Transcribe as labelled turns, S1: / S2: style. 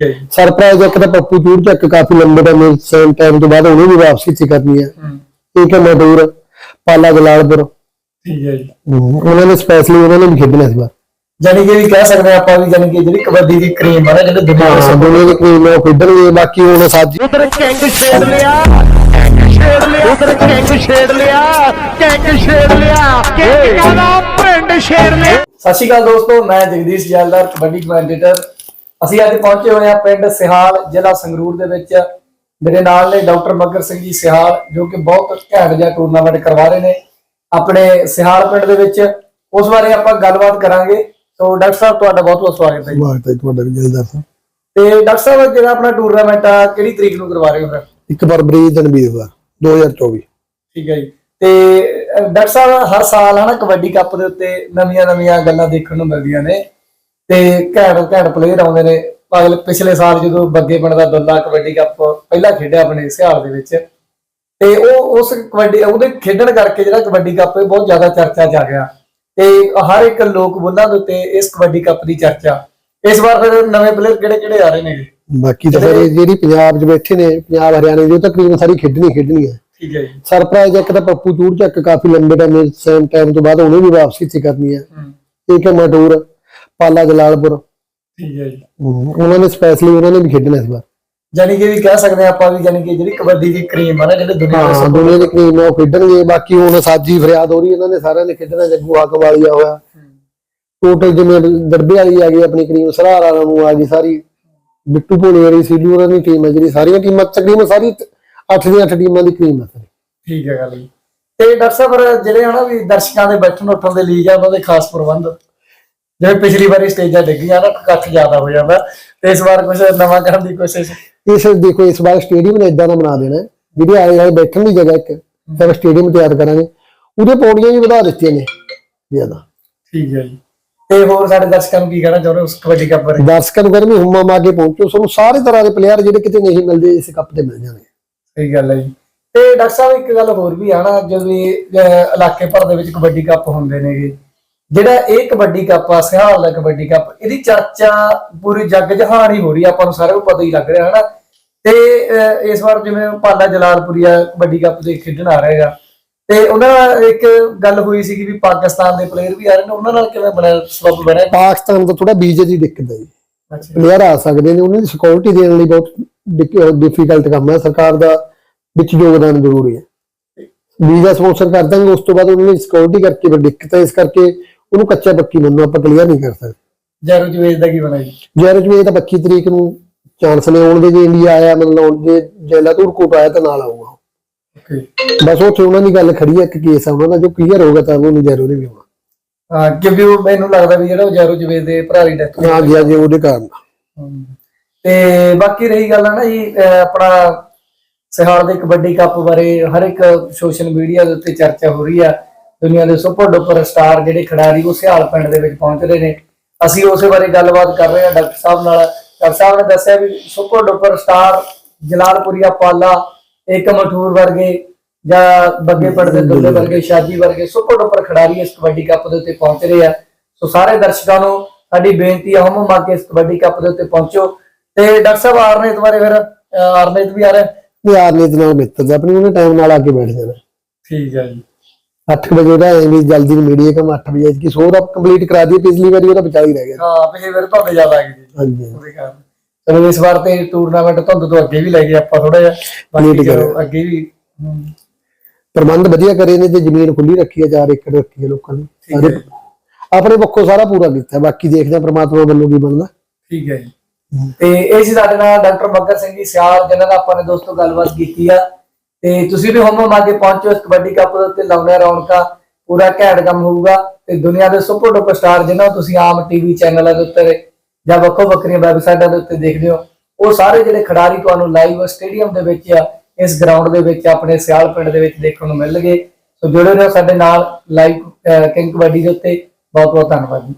S1: ਠੀਕ ਹੈ
S2: ਸਰਪ੍ਰਾਈਜ਼ ਇੱਕ ਤਾਂ ਪੱਪੂ ਚੂੜ ਚੱਕ ਕਾਫੀ ਲੰਬੇ ਟਾਈਮ ਸੇਮ ਟਾਈਮ ਤੋਂ ਬਾਅਦ ਉਹਨੂੰ ਵੀ ਵਾਪਸੀ ਇੱਥੇ ਕਰਨੀ ਹੈ।
S1: ਹੂੰ।
S2: ਇੱਕ ਹੈ ਮਡੂਰ ਪਾਲਾ ਜਲਾਲਪੁਰ
S1: ਠੀਕ ਹੈ ਜੀ।
S2: ਉਹਨਾਂ ਨੇ ਸਪੈਸ਼ਲੀ ਉਹਨਾਂ ਨੇ ਵੀ ਖੇਡਣਾ ਇਸ ਵਾਰ
S1: ਜਾਨੀ ਕਿ ਵੀ ਕਹਿ ਸਕਦੇ ਹਾਂ ਆਪਾਂ ਵੀ ਜਾਨੀ ਕਿ ਜਿਹੜੀ ਕਬੱਡੀ ਦੀ ਕਰੀਮ ਆ ਨਾ ਜਿਹੜੇ ਦੁਨੀਆ ਦੇ
S2: ਹਾਂ
S1: ਸਭ
S2: ਦੁਨੀਆ ਦੀ ਟੀਮ ਉਹ ਖੇਡਣਗੇ ਬਾਕੀ ਹੁਣ ਸਾਜੀ
S3: ਉਧਰ ਕਿੰਗ ਛੇੜ ਲਿਆ ਛੇੜ ਲਿਆ ਉਧਰ ਕਿੰਗ ਛੇੜ ਲਿਆ ਕਿੰਗ ਛੇੜ ਲਿਆ ਕਿੰਗ ਦਾ ਪਿੰਡ ਛੇੜ ਲਿਆ।
S1: ਸਤਿ ਸ਼੍ਰੀ ਅਕਾਲ ਦੋਸਤੋ ਮੈਂ ਜਗਦੀਸ਼ ਜੈਲਦਾਰ ਕਬੱਡੀ ਕਮੈਂਟੇਟਰ ਅਸੀਂ ਅੱਜ ਪਹੁੰਚੇ ਹੋਏ ਹਾਂ ਪਿੰਡ ਸਿਹਾਲ ਜ਼ਿਲ੍ਹਾ ਸੰਗਰੂਰ ਦੇ ਵਿੱਚ। ਮੇਰੇ ਨਾਲ ਨੇ ਡਾਕਟਰ ਮੱਗਰ ਸਿੰਘ ਜੀ ਸਿਹਾਲ ਜੋ ਕਿ ਬਹੁਤ ਘੈਂਟ ਜਿਹਾ ਟੂਰਨਾਮੈਂਟ ਕਰਵਾ ਰਹੇ ਨੇ। ਆਪਣੇ ਸਿਹਾਲ ਪਿੰਡ ਦੇ ਵਿੱਚ ਉਸ ਬਾਰੇ ਆਪਾਂ ਗੱਲਬਾਤ ਕਰਾਂਗੇ। ਸੋ ਡਾਕਟਰ ਸਾਹਿਬ ਤੁਹਾਡਾ ਬਹੁਤ ਬਹੁਤ ਸਵਾਗਤ ਹੈ ਜੀ।
S2: ਵਾਹ ਤਾਂ ਤੁਹਾਡਾ ਵੀ ਜਲਦਾਰ ਸਾਹਿਬ
S1: ਤੇ ਡਾਕਟਰ ਸਾਹਿਬ ਜਿਹੜਾ ਆਪਣਾ ਟੂਰਨਾਮੈਂਟ ਆ ਕਿਹੜੀ ਤਰੀਕ ਨੂੰ ਕਰਵਾ ਰਹੇ ਹੋ ਫਿਰ?
S2: ਇੱਕ ਫਰਵਰੀ ਦਿਨ ਵੀਰਵਾਰ 2024
S1: ਠੀਕ ਹੈ ਜੀ। ਤੇ ਡਾਕਟਰ ਸਾਹਿਬ ਹਰ ਸਾਲ ਹਨਾ ਕਬੱਡੀ ਕੱਪ ਦੇ ਉੱਤੇ ਨਵੀਆਂ ਨਵੀਆਂ ਗੱਲਾਂ ਦੇਖਣ ਨੂੰ ਮਿਲਦੀਆਂ ਨੇ। ਤੇ ਘੈਂਟ ਘੈਂਟ ਪਲੇਅਰ ਆਉਂਦੇ ਨੇ। ਅਗਲੇ ਪਿਛਲੇ ਸਾਲ ਜਦੋਂ ਬੱਗੇ ਪਿੰਡ ਦਾ ਦੁੱਲਾ ਕਬੱਡੀ ਕੱਪ ਪਹਿਲਾਂ ਖੇਡਿਆ ਆਪਣੇ ਸਿਹਾਲ ਦੇ ਵਿੱਚ। ਤੇ ਉਹ ਉਸ ਕਬੱਡੀ ਉਹਦੇ ਖੇਡਣ ਕਰਕੇ ਜਿਹੜਾ ਕਬੱਡੀ ਕੱਪ ਇਹ ਬਹੁਤ ਜ਼ਿਆਦਾ ਚਰਚਾ 'ਚ ਆ ਗਿਆ। ਤੇ ਹਰ ਇੱਕ ਲੋਕ ਬੁੱਲਾਂ ਦੇ ਉੱਤੇ ਇਸ ਕਬੱਡੀ ਕੱਪ ਦੀ ਚਰਚਾ। ਇਸ ਵਾਰ ਫਿਰ ਨਵੇਂ ਪਲੇਅਰ ਕਿਹੜੇ ਕਿਹੜੇ ਆ ਰਹੇ ਨੇ?
S2: ਬਾਕੀ ਤਾਂ ਫਿਰ ਜਿਹੜੀ ਪੰਜਾਬ 'ਚ ਬੈਠੇ ਨੇ ਪੰਜਾਬ ਹਰਿਆਣੇ ਦੀ ਉਹ ਤਕਰੀਬਨ ਸਾਰੀ ਖੇਡਣੀ ਖੇਡਣੀ ਹੈ।
S1: ਠੀਕ ਹੈ ਜੀ।
S2: ਸਰਪ੍ਰਾਈਜ਼ ਇੱਕ ਤਾਂ ਪੱਪੂ ਚੂੜ ਚੱਕ ਕਾਫੀ ਲੰਬੇ ਟਾਈਮ ਸੇਮ ਟਾਈਮ ਤੋਂ ਬਾਅਦ ਉਹਨੇ ਵੀ ਵਾਪਸੀ ਇੱਥੇ ਕਰਨੀ ਹੈ। ਇੱਕ ਹੈ ਮਡੂਰ ਪਾਲਾ ਜਲਾਲਪੁਰ।
S1: ਠੀਕ ਹੈ ਜੀ।
S2: ਉਹਨਾਂ ਨੇ ਸਪੈਸ਼ਲੀ ਉਹਨਾਂ ਨੇ ਵੀ ਖੇਡਣਾ ਇਸ ਵਾਰ।
S1: ਜਾਨੀ ਕਿ ਵੀ ਕਹਿ ਸਕਦੇ ਆਪਾਂ ਵੀ ਜਾਨੀ ਕਿ ਜਿਹੜੀ ਕਬੱਡੀ ਦੀ ਕਰੀਮ ਆ ਨਾ ਜਿਹੜੇ ਦੁਨੀਆ ਦੇ
S2: ਹਾਂ
S1: ਸਭ
S2: ਦੁਨੀਆ ਦੀ ਟੀਮ ਉਹ ਖੇਡਣਗੇ। ਬਾਕੀ ਹੁਣ ਸਾਜੀ ਫਰਿਆਦ ਹੋ ਰਹੀ ਇਹਨਾਂ ਨੇ ਸਾਰਿਆਂ ਨੇ ਖੇਡਣਾ ਜੱਗੂ ਹਾਕਮ ਵਾਲੀ ਆ ਹੋਇਆ। ਟੋਟਲ ਜਿਵੇਂ ਦਰਬੇ ਵਾਲੀ ਆ ਗਈ ਆਪਣੀ ਕਰੀਮ ਸਰਾਰਾ ਨੂੰ ਆ ਗਈ ਸਾਰੀ ਬਿੱਟੂ ਭੋਲੇ ਵਾਲੀ ਸੀਲੂ ਉਹਨਾਂ ਦੀ ਟੀਮ ਹੈ ਜਿਹੜੀ ਸਾਰੀਆਂ ਟੀਮਾਂ ਤਕਰੀਬਨ ਸਾਰੀ 8 ਦੀਆਂ 8 ਟੀਮਾਂ ਦੀ ਕਰੀਮ ਹੈ ਸਾਰੀ।
S1: ਠੀਕ ਹੈ ਗੱਲ ਜੀ। ਤੇ ਡਾਕਟਰ ਸਾਹਿਬ ਫਿਰ ਜਿਹੜੇ ਹਨਾ ਵੀ ਦਰਸ਼ਕਾਂ ਦੇ ਬੈਠਣ ਉੱਠਣ ਦੇ ਲਈ ਜਾਂ ਉਹਨਾਂ ਦੇ ਖਾਸ ਪ੍ਰਬੰਧ? ਜਿਵੇਂ ਪਿਛਲੀ ਵਾਰੀ ਸਟੇਜਾਂ ਡਿੱਗੀਆਂ ਨਾ ਇਕੱਠ ਜ਼ਿਆਦਾ ਹੋ ਜਾਂਦਾ। ਤੇ ਇਸ ਵਾਰ ਕੁਝ ਨਵਾਂ ਕਰਨ ਦੀ ਕੋਸ਼ਿਸ਼?
S2: ਇਸ ਦੇਖੋ ਇਸ ਵਾਰ ਸਟੇਡੀਅਮ ਨੇ ਇਦਾਂ ਦਾ ਬਣਾ ਦੇਣਾ। ਜਿਹੜੀ ਆਲੇ ਵਾਲੇ ਬੈਠਣ ਦੀ ਜਗ੍ਹਾ ਇੱਕ ਫਿਰ ਸਟੇਡੀਅਮ ਤਿਆਰ ਕਰਾਂਗੇ। ਉਹਦੇ ਪੌੜੀਆਂ ਵੀ ਵਧਾ ਦਿੱਤੀਆਂ ਨੇ ਜ਼ਿਆਦਾ।
S1: ਠੀਕ ਹੈ ਜੀ। ਤੇ ਹੋਰ ਸਾਡੇ ਦਰਸ਼ਕਾਂ ਨੂੰ ਕੀ ਕਹਿਣਾ ਚਾਹੁੰਦੇ ਉਸ ਕਬੱਡੀ ਕੱਪ ਬਾਰੇ?
S2: ਦਰਸ਼ਕਾਂ ਨੂੰ ਕਹਿੰਦੇ ਹੁਮਾ ਮਾ ਕੇ ਪਹੁੰਚੋ। ਤੁਹਾਨੂੰ ਸਾਰੇ ਤਰ੍ਹਾਂ ਦੇ ਪਲੇਅਰ ਜਿਹੜੇ ਕਿਤੇ ਨਹੀਂ ਮਿਲਦੇ ਇਸ ਕੱਪ ਤੇ ਮਿਲ ਜਾਣਗੇ।
S1: ਸਹੀ ਗੱਲ ਹੈ ਜੀ। ਤੇ ਡਾਕਟਰ ਸਾਹਿਬ ਇੱਕ ਗੱਲ ਹੋਰ ਵੀ ਆ ਨਾ ਜਦੋਂ ਇਲਾਕੇ ਭਰ ਦੇ ਵਿੱਚ ਕਬੱਡੀ ਕੱਪ ਹੁੰਦੇ ਨੇਗੇ ਜਿਹੜਾ ਇਹ ਕਬੱਡੀ ਕੱਪ ਆ ਸਿਹਾਲ ਦਾ ਕਬੱਡੀ ਕੱਪ ਇਹਦੀ ਚਰਚਾ ਪੂਰੀ ਜੱਗ ਜਹਾਨ ਹੀ ਹੋ ਰਹੀ ਆ ਆਪਾਂ ਨੂੰ ਸਾਰਿਆਂ ਨੂੰ ਪਤਾ ਹੀ ਲੱਗ ਰਿਹਾ ਹਨਾ? ਤੇ ਇਸ ਵਾਰ ਜਿਵੇਂ ਪਾਲਾ ਜਲਾਲਪੁਰੀਆ ਕਬੱਡੀ ਕੱਪ ਦੇ ਖੇਡਣ ਆ ਰਹੇਗਾ ਤੇ ਉਹਨਾਂ ਨਾਲ ਇੱਕ ਗੱਲ ਹੋਈ ਸੀ ਕਿ ਵੀ ਪਾਕਿਸਤਾਨ ਦੇ ਪਲੇਅਰ ਵੀ ਆ ਰਹੇ ਨੇ ਉਹਨਾਂ ਨਾਲ ਕਿਵੇਂ ਬਣਿਆ ਸਬਬ ਬਣਿਆ?
S2: ਪਾਕਿਸਤਾਨ ਤੋਂ ਥੋੜਾ ਵੀਜ਼ੇ ਦੀ ਦਿੱਕਤ ਹੈ ਜੀ। ਪਲੇਅਰ ਆ ਸਕਦੇ ਨੇ ਉਹਨਾਂ ਦੀ ਸਿਕਿਉਰਿਟੀ ਦੇਣ ਲਈ ਬਹੁਤ ਡਿਫਿਕਲਟ ਕੰਮ ਹੈ ਸਰਕਾਰ ਦਾ ਵਿੱਚ ਯੋਗਦਾਨ ਜ਼ਰੂਰੀ ਹੈ ਵੀਜ਼ਾ ਸਪਾਂਸਰ ਕਰ ਦਾਂਗੇ ਉਸ ਤੋਂ ਬਾਅਦ ਉਹਨਾਂ ਦੀ ਸਿਕਿਉਰਿਟੀ ਕਰਕੇ ਫਿਰ ਦਿੱਕਤ ਹੈ ਇਸ ਕਰਕੇ ਉਹਨੂੰ ਕੱਚਾ ਪੱਕੀ ਮੰਨੋ ਆਪਾਂ ਕਲੀਅਰ ਨਹੀਂ ਕਰ ਸਕਦੇ।
S1: ਜੈਰੋ ਜਵੇਜ ਦਾ ਕੀ ਬਣਿਆ ਜੀ?
S2: ਜੈਰਜ ਵੀ ਇਹ ਤਾਂ 25 ਤਰੀਕ ਨੂੰ ਚਾਂਸ ਨੇ ਆਉਣ ਦੇ ਜੇ ਇੰਡੀਆ ਆਇਆ ਮਤਲਬ ਜੇ ਜੈਲਾ ਕੋਟ ਆਇਆ ਤਾਂ ਨਾਲ ਆਊਗਾ
S1: ਓਕੇ
S2: ਬਸ ਉੱਥੇ ਉਹਨਾਂ ਦੀ ਗੱਲ ਖੜੀ ਹੈ ਇੱਕ ਕੇਸ ਆ ਉਹਨਾਂ ਦਾ ਜੋ ਕਲੀਅਰ ਹੋਗਾ ਤਾਂ ਉਹਨੂੰ ਜੈਰੋ ਨੇ ਵੀ ਆਉਣਾ।
S1: ਹਾਂ ਕਿਉਂਕਿ ਉਹ ਮੈਨੂੰ ਲੱਗਦਾ ਵੀ ਜਿਹੜਾ ਜੈਰੋ ਜਵੇਜ ਦੇ ਭਰਾ ਦੀ ਡੈਥ
S2: ਹਾਂ ਜੀ ਜੀ ਉਹਦੇ ਕਾਰਨ।
S1: ਤੇ ਬਾਕੀ ਰਹੀ ਗੱਲ ਹੈ ਨਾ ਜੀ ਆਪਣਾ ਸਿਹਾਲ ਦੇ ਕਬੱਡੀ ਕੱਪ ਬਾਰੇ ਹਰ ਇੱਕ ਸੋਸ਼ਲ ਮੀਡੀਆ ਦੇ ਉੱਤੇ ਚਰਚਾ ਹੋ ਰਹੀ ਆ। ਦੁਨੀਆ ਦੇ ਸੁਪਰ ਡੁਪਰ ਸਟਾਰ ਜਿਹੜੇ ਖਿਡਾਰੀ ਉਹ ਸਿਹਾਲ ਪਿੰਡ ਦੇ ਵਿੱਚ ਪਹੁੰਚ ਰਹੇ ਨੇ। ਅਸੀਂ ਉਸੇ ਬਾਰੇ ਗੱਲਬਾਤ ਕਰ ਰਹੇ ਹਾਂ ਡਾਕਟਰ ਸਾਹਿਬ ਨਾਲ। ਡਾਕਟਰ ਸਾਹਿਬ ਨੇ ਦੱਸਿਆ ਵੀ super duper star Jalalpuria Pala ਇੱਕ ਮਠੂਰ ਵਰਗੇ ਜਾਂ ਬੱਗੇ ਪਿੰਡ ਦੇ ਦੁੱਲੇ ਵਰਗੇ ਸ਼ਾਦੀ ਵਰਗੇ ਸੁਪਰ ਡੁਪਰ ਖਿਡਾਰੀ ਇਸ ਕਬੱਡੀ ਕੱਪ ਦੇ ਉੱਤੇ ਪਹੁੰਚ ਰਹੇ ਆ। ਸੋ ਸਾਰੇ ਦਰਸ਼ਕਾਂ ਨੂੰ ਸਾਡੀ ਬੇਨਤੀ ਆ ਹਮ ਮਾ ਕੇ ਇਸ ਕਬੱਡੀ ਕੱਪ ਦੇ ਉੱਤੇ ਪਹੁੰਚੋ। ਤੇ ਡਾਕਟਰ ਸਾਹਿਬ ਆਰਨੇਤ ਬਾਰੇ ਫਿਰ ਆਰਨੇਤ ਵੀ ਆ ਰਿਹਾ।
S2: ਯਾਰ ਨੇ ਦੇ ਨਾਲ ਮਿੱਤਰ ਦਾ ਆਪਣੀ ਉਹਨੇ ਟਾਈਮ ਨਾਲ ਆ ਕੇ ਬੈਠ ਜਾਣਾ।
S1: ਠੀਕ ਹੈ ਜੀ।
S2: 8 ਵਜੇ ਦਾ ਐਵੇਂ ਜਲਦੀ ਮੀਡੀਆ ਕੰਮ 8 ਵਜੇ ਕਿ ਸੋ ਦਾ ਕੰਪਲੀਟ ਕਰਾ ਦਈਏ ਪਿਛਲੀ ਵਾਰੀ ਉਹਦਾ ਬਚਾ ਹੀ ਰਹਿ ਗਿਆ।
S1: ਹਾਂ ਵਾਰ ਤੁਹਾਡੇ ਜ਼ਿਆਦਾ ਆ ਗਈ ਜੀ
S2: ਹਾਂਜੀ।
S1: ਉਹਦੇ ਕਾਰਨ। ਚਲੋ ਇਸ ਵਾਰ ਤੇ ਟੂਰਨਾਮੈਂਟ ਧੁੰਦ ਤੋਂ ਅੱਗੇ ਵੀ ਲੈ ਗਏ ਆਪਾਂ ਥੋੜਾ ਜਿਹਾ। ਬਾਕੀ ਚਲੋ। ਅੱਗੇ ਵੀ
S2: ਪ੍ਰਬੰਧ ਵਧੀਆ ਕਰੇ ਨੇ ਤੇ ਜ਼ਮੀਨ ਖੁੱਲੀ ਰੱਖੀ ਹੈ 4 ਏਕੜ ਰੱਖੀ ਹੈ ਲੋਕਾਂ ਨੇ।
S1: ਠੀਕ ਹੈ
S2: ਸਾਰੇ ਆਪਣੇ ਪੱਖੋਂ ਸਾਰਾ ਪੂਰਾ ਕੀਤਾ ਬਾਕੀ ਦੇਖਦੇ ਹਾਂ ਪ੍ਰਮਾਤਮਾ ਵੱਲੋਂ ਕੀ ਬਣਦਾ।
S1: ਠੀਕ ਹੈ ਜੀ। ਤੇ ਇਹ ਸੀ ਸਾਡੇ ਨਾਲ ਡਾਕਟਰ ਮੱਗਰ ਸਿੰਘ ਜੀ ਸਿਆਲ ਜਿਨ੍ਹਾਂ ਨਾਲ ਆਪਾਂ ਨੇ ਦੋਸਤੋ ਗੱਲਬਾਤ ਕੀਤੀ ਆ। ਤੇ ਤੁਸੀਂ ਵੀ ਹਮ ਮਾਗੇ ਪਹੁੰਚੋ, ਇਸ ਕਬੱਡੀ ਕੱਪ ਦੇ ਉੱਤੇ ਲਾਉਣੇ ਰੌਣਕਾਂ, ਪੂਰਾ ਘੈਂਟ ਕੰਮ ਹੋਊਗਾ ਤੇ ਦੁਨੀਆ ਦੇ ਸੁਪਰ ਡੁਪਰ ਸਟਾਰ ਜਿਨ੍ਹਾਂ ਨੂੰ ਤੁਸੀਂ ਆਮ ਟੀਵੀ ਚੈਨਲਾਂ ਦੇ ਉੱਤੇ ਜਾਂ ਵੱਖੋ ਵੱਖਰੀਆਂ ਵੈਬਸਾਈਟਾਂ ਦੇ ਉੱਤੇ ਦੇਖਦੇ ਹੋ, ਉਹ ਸਾਰੇ ਜਿਹੜੇ ਖਿਡਾਰੀ ਤੁਹਾਨੂੰ ਲਾਈਵ ਸਟੇਡੀਅਮ ਦੇ ਵਿੱਚ ਆ ਇਸ ਗਰਾਊਂਡ ਦੇ ਵਿੱਚ, ਆਪਣੇ ਸਿਆਲ ਪਿੰਡ ਦੇ ਵਿੱਚ ਦੇਖਣ ਨੂੰ ਮਿਲਣਗੇ। ਸੋ ਜੁੜੇ ਰਹੋ ਸਾਡੇ ਨਾਲ ਲਾਈਵ ਕਿੰਗ ਕਬੱਡੀ ਦੇ ਉੱਤੇ। ਬਹੁਤ ਬਹੁਤ ਧੰਨਵਾਦ ਜੀ।